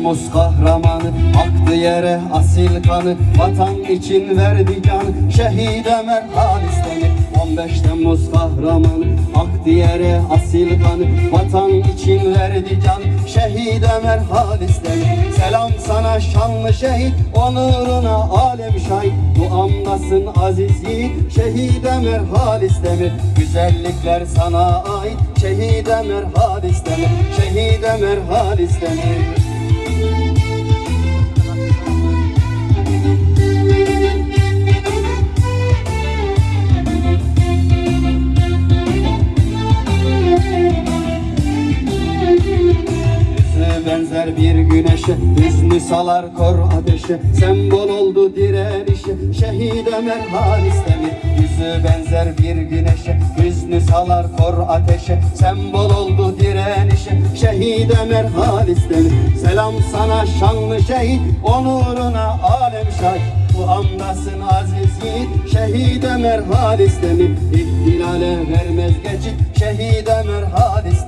Temmuz kahramanı Aktı yere asil kanı Vatan için verdi canı Şehit Ömer Halis Demir 15 Temmuz kahramanı Aktı yere asil kanı Vatan için verdi can Şehit Ömer Halis Demir Selam sana şanlı şehit Onuruna alem şahit. Duamdasın aziz yiğit Şehit Ömer Halis Demir Güzellikler sana ait Şehit Ömer Halis Demir Şehit Ömer benzer bir güneşe Hüznü salar kor ateşe. Sembol oldu direnişe Şehit Ömer Halis Demir Yüzü benzer bir güneşe Hüznü salar kor ateşe. Sembol oldu direnişe Şehit Ömer Halis Demir Selam sana şanlı şehit Onuruna alem şahit. Bu andasın aziz yiğit Şehit Ömer Halis Demir İhtilale vermez geçit Şehit Ömer Halis